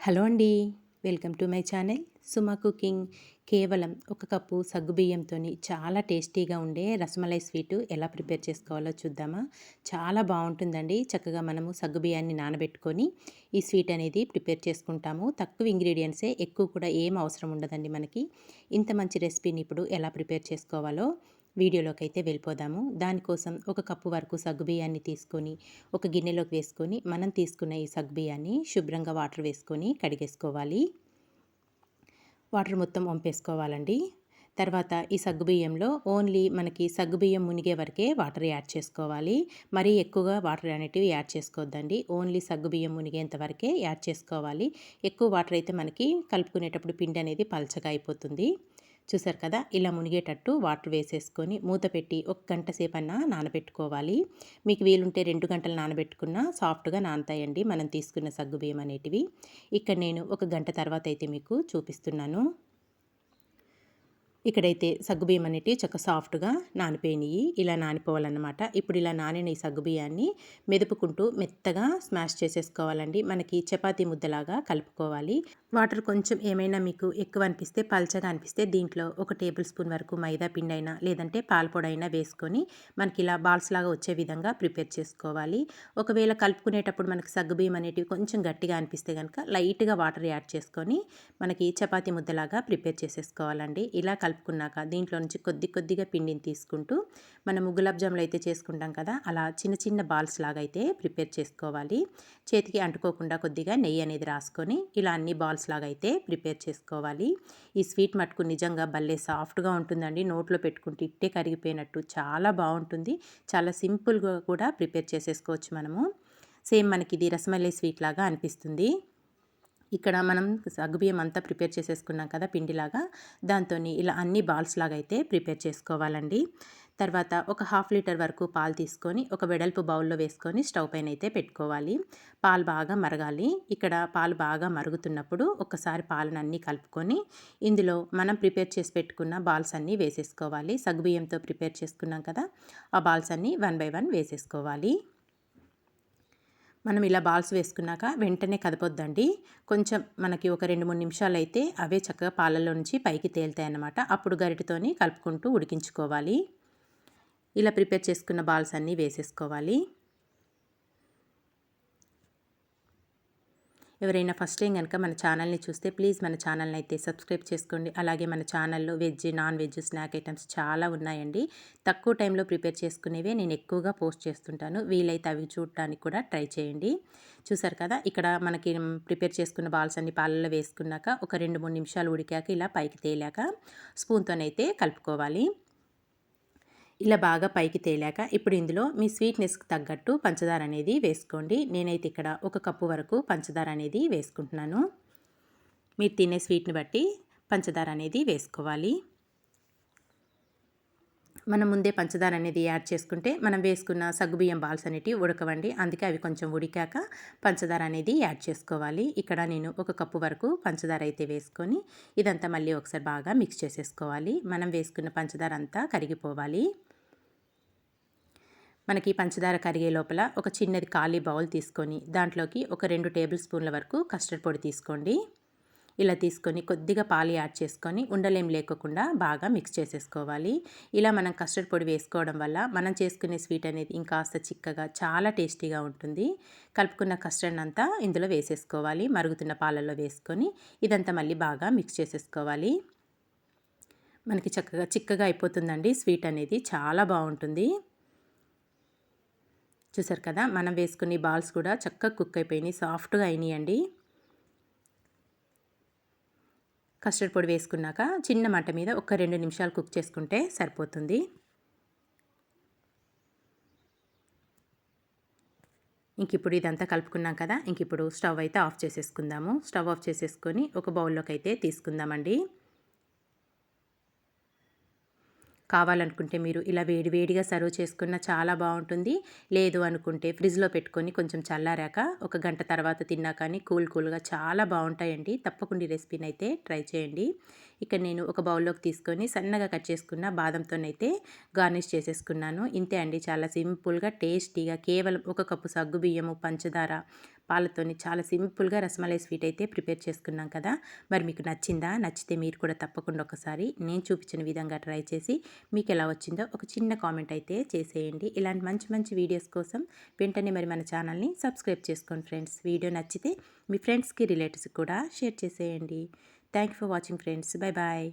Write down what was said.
Hello అండి welcome to my channel Suma cooking. కేవలం ఒక కప్పు సగ్గుబియ్యంతో చాలా టేస్టీగా ఉండే రసమలై స్వీటు ఎలా ప్రిపేర్ చేసుకోవాలో చూద్దామా? చాలా బాగుంటుందండి. చక్కగా మనము సగ్గుబియ్యాన్ని నానబెట్టుకొని ఈ స్వీట్ అనేది ప్రిపేర్ చేసుకుంటాము. తక్కువ ఇంగ్రీడియంట్సే ఎక్కువ కూడా ఏం అవసరం ఉండదండి మనకి. ఇంత మంచి రెసిపీని ఇప్పుడు ఎలా ప్రిపేర్ చేసుకోవాలో వీడియోలోకి అయితే వెళ్ళిపోదాము. దానికోసం ఒక కప్పు వరకు సగ్గుబియ్యాన్ని తీసుకొని ఒక గిన్నెలోకి వేసుకొని మనం తీసుకున్న ఈ సగ్గుబియ్యాన్ని శుభ్రంగా వాటర్ వేసుకొని కడిగేసుకోవాలి. వాటర్ మొత్తం వంపేసుకోవాలండి. తర్వాత ఈ సగ్గుబియ్యంలో ఓన్లీ మనకి సగ్గుబియ్యం మునిగే వరకే వాటర్ యాడ్ చేసుకోవాలి. మరీ ఎక్కువగా వాటర్ అనేటివి యాడ్ చేసుకోవద్దండి. ఓన్లీ సగ్గుబియ్యం మునిగేంత వరకే యాడ్ చేసుకోవాలి. ఎక్కువ వాటర్ అయితే మనకి కలుపుకునేటప్పుడు పిండి అనేది పలచగా అయిపోతుంది. చూసారు కదా? ఇలా మునిగేటట్టు వాటర్ వేసేసుకొని మూత పెట్టి ఒక గంట సేపన్నా నానబెట్టుకోవాలి. మీకు వీలుంటే రెండు గంటలు నానబెట్టుకున్న సాఫ్ట్గా నానతాయండి. మనం తీసుకున్న సగ్గుబియ్యం అనేటివి. ఇక్కడ నేను ఒక గంట తర్వాత అయితే మీకు చూపిస్తున్నాను. ఇక్కడైతే సగ్గుబియ్యం అనేటివి చక్క సాఫ్ట్గా నానిపోయినాయి. ఇలా నానిపోవాలన్నమాట. ఇప్పుడు ఇలా నానిన ఈ సగ్గుబియ్యాన్ని మెదుపుకుంటూ మెత్తగా స్మాష్ చేసేసుకోవాలండి. మనకి చపాతీ ముద్దలాగా కలుపుకోవాలి. వాటర్ కొంచెం ఏమైనా మీకు ఎక్కువ అనిపిస్తే పల్చగా అనిపిస్తే దీంట్లో ఒక టేబుల్ స్పూన్ వరకు మైదా పిండి అయినా లేదంటే పాలపొడైనా వేసుకొని మనకి ఇలా బాల్స్ లాగా వచ్చే విధంగా ప్రిపేర్ చేసుకోవాలి. ఒకవేళ కలుపుకునేటప్పుడు మనకి సగ్గుబియ్యం అనేటివి కొంచెం గట్టిగా అనిపిస్తే కనుక లైట్గా వాటర్ యాడ్ చేసుకొని మనకి చపాతీ ముద్దలాగా ప్రిపేర్ చేసేసుకోవాలండి. ఇలా కలుపుకున్నాక దీంట్లో నుంచి కొద్ది కొద్దిగా పిండిని తీసుకుంటూ మనము గులాబ్ జాములు అయితే చేసుకుంటాం కదా అలా చిన్న చిన్న బాల్స్ లాగా అయితే ప్రిపేర్ చేసుకోవాలి. చేతికి అంటుకోకుండా కొద్దిగా నెయ్యి అనేది రాసుకొని ఇలా అన్ని బాల్స్ లాగా అయితే ప్రిపేర్ చేసుకోవాలి. ఈ స్వీట్ మటుకు నిజంగా భలే సాఫ్ట్గా ఉంటుందండి. నోట్లో పెట్టుకుంటే ఇట్టే కరిగిపోయినట్టు చాలా బాగుంటుంది. చాలా సింపుల్గా కూడా ప్రిపేర్ చేసేసుకోవచ్చు మనము. సేమ్ మనకి ఇది రసమలై స్వీట్ లాగా అనిపిస్తుంది. ఇక్కడ మనం సగ్గుబియ్యం అంతా ప్రిపేర్ చేసేసుకున్నాం కదా పిండిలాగా. దాంతో ఇలా అన్ని బాల్స్ లాగా అయితే ప్రిపేర్ చేసుకోవాలండి. తర్వాత ఒక హాఫ్ లీటర్ వరకు పాలు తీసుకొని ఒక వెడల్పు బౌల్లో వేసుకొని స్టవ్ పైన అయితే పెట్టుకోవాలి. పాలు బాగా మరగాలి. ఇక్కడ పాలు బాగా మరుగుతున్నప్పుడు ఒకసారి పాలను అన్నీ కలుపుకొని ఇందులో మనం ప్రిపేర్ చేసి పెట్టుకున్న బాల్స్ అన్నీ వేసేసుకోవాలి. సగ్గుబియ్యంతో ప్రిపేర్ చేసుకున్నాం కదా ఆ బాల్స్ అన్నీ వన్ బై వన్ వేసేసుకోవాలి. మనం ఇలా బాల్స్ వేసుకున్నాక వెంటనే కదపొద్దండి. కొంచెం మనకి ఒక రెండు మూడు నిమిషాలు అయితే అవే చక్కగా పాలల్లో నుంచి పైకి తేలుతాయి అన్నమాట అప్పుడు గరిటతోని కలుపుకుంటూ ఉడికించుకోవాలి. ఇలా ప్రిపేర్ చేసుకున్న బాల్స్ అన్నీ వేసేసుకోవాలి. ఎవరైనా ఫస్ట్ టైం కనుక మన ఛానల్ని చూస్తే ప్లీజ్ మన ఛానల్ని అయితే సబ్స్క్రైబ్ చేసుకోండి. అలాగే మన ఛానల్లో veg non veg snack items చాలా ఉన్నాయండి. తక్కువ టైంలో ప్రిపేర్ చేసుకునేవే నేను ఎక్కువగా పోస్ట్ చేస్తుంటాను. వీలైతే అవి చూడటానికి కూడా ట్రై చేయండి. చూసారు కదా ఇక్కడ మనకి ప్రిపేర్ చేసుకున్న బాల్స్ అన్ని పాలల్లో వేసుకున్నాక ఒక రెండు మూడు నిమిషాలు ఉడికాక ఇలా పైకి తేలాక స్పూన్తోనైతే కలుపుకోవాలి. ఇలా బాగా పైకి తేలాక ఇప్పుడు ఇందులో మీ స్వీట్నెస్కి తగ్గట్టు పంచదార అనేది వేసుకోండి. నేనైతే ఇక్కడ ఒక కప్పు వరకు పంచదార అనేది వేసుకుంటున్నాను. మీరు తినే స్వీట్ని బట్టి పంచదార అనేది వేసుకోవాలి. మనం ముందే పంచదార అనేది యాడ్ చేసుకుంటే మనం వేసుకున్న సగ్గుబియ్యం బాల్స్ అనేటివి ఉడకవండి. అందుకే అవి కొంచెం ఉడికాక పంచదార అనేది యాడ్ చేసుకోవాలి. ఇక్కడ నేను ఒక కప్పు వరకు పంచదార అయితే వేసుకొని ఇదంతా మళ్ళీ ఒకసారి బాగా మిక్స్ చేసేసుకోవాలి. మనం వేసుకున్న పంచదార అంతా కరిగిపోవాలి. మనకి పంచదార కరిగే లోపల ఒక చిన్నది ఖాళీ బౌల్ తీసుకొని దాంట్లోకి ఒక రెండు టేబుల్ స్పూన్ల వరకు కస్టర్డ్ పొడి తీసుకోండి. ఇలా తీసుకొని కొద్దిగా పాలు యాడ్ చేసుకొని ఉండలేం లేకుండా బాగా మిక్స్ చేసేసుకోవాలి. ఇలా మనం కస్టర్డ్ పొడి వేసుకోవడం వల్ల మనం చేసుకునే స్వీట్ అనేది ఇంకాస్త చిక్కగా చాలా టేస్టీగా ఉంటుంది. కలుపుకున్న కస్టర్డ్ అంతా ఇందులో వేసేసుకోవాలి. మరుగుతున్న పాలల్లో వేసుకొని ఇదంతా మళ్ళీ బాగా మిక్స్ చేసేసుకోవాలి. మనకి చక్కగా చిక్కగా అయిపోతుందండి. స్వీట్ అనేది చాలా బాగుంటుంది. చూసారు కదా? మనం వేసుకునే బాల్స్ కూడా చక్కగా కుక్ అయిపోయినాయి. సాఫ్ట్గా అయినాయండి. కస్టర్డ్ పొడి వేసుకున్నాక చిన్న మంట మీద ఒక రెండు నిమిషాలు కుక్ చేసుకుంటే సరిపోతుంది. ఇంక ఇప్పుడు ఇదంతా కలుపుకున్నాం కదా ఇంక ఇప్పుడు స్టవ్ అయితే ఆఫ్ చేసేసుకుందాము. స్టవ్ ఆఫ్ చేసేసుకొని ఒక బౌల్లోకి అయితే తీసుకుందామండి. కావాలనుకుంటే మీరు ఇలా వేడి వేడిగా సర్వ్ చేసుకున్న చాలా బాగుంటుంది. లేదు అనుకుంటే ఫ్రిడ్జ్లో పెట్టుకొని కొంచెం చల్లారాక ఒక గంట తర్వాత తిన్నా కానీ కూల్ కూల్గా చాలా బాగుంటాయండి. తప్పకుండా రెసిపీని అయితే ట్రై చేయండి. ఇక్కడ నేను ఒక బౌల్లోకి తీసుకొని సన్నగా కట్ చేసుకున్న బాదంతోనైతే గార్నిష్ చేసేసుకున్నాను. ఇంతే అండి. చాలా సింపుల్గా టేస్టీగా కేవలం ఒక కప్పు సగ్గు బియ్యము పంచదార పాలతోని చాలా సింపుల్గా రసమలై స్వీట్ అయితే ప్రిపేర్ చేసుకున్నాం కదా! మరి మీకు నచ్చిందా? నచ్చితే మీరు కూడా తప్పకుండా ఒకసారి నేను చూపించిన విధంగా ట్రై చేసి మీకు ఎలా వచ్చిందో ఒక చిన్న కామెంట్ అయితే చేసేయండి. ఇలాంటి మంచి మంచి వీడియోస్ కోసం వెంటనే మరి మన ఛానల్ని సబ్స్క్రైబ్ చేసుకోండి ఫ్రెండ్స్. వీడియో నచ్చితే మీ ఫ్రెండ్స్కి రిలేటివ్స్కి కూడా షేర్ చేసేయండి. Thank for watching friends. Bye bye.